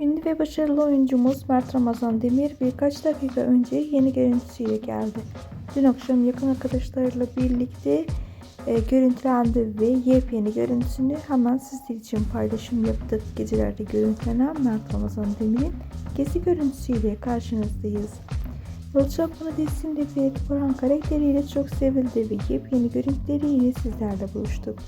Ünlü ve başarılı oyuncumuz Mert Ramazan Demir birkaç dakika önce yeni görüntüsüyle geldi. Dün akşam yakın arkadaşlarıyla birlikte e, görüntülendi ve yepyeni görüntüsünü hemen sizler için paylaşım yaptık. Gecelerde görüntülenen Mert Ramazan Demir'in gezi görüntüsüyle karşınızdayız. Yolcu Akmanı dizisinde Ferit Korhan karakteriyle çok sevildi ve yepyeni görüntüleriyle sizlerle buluştuk.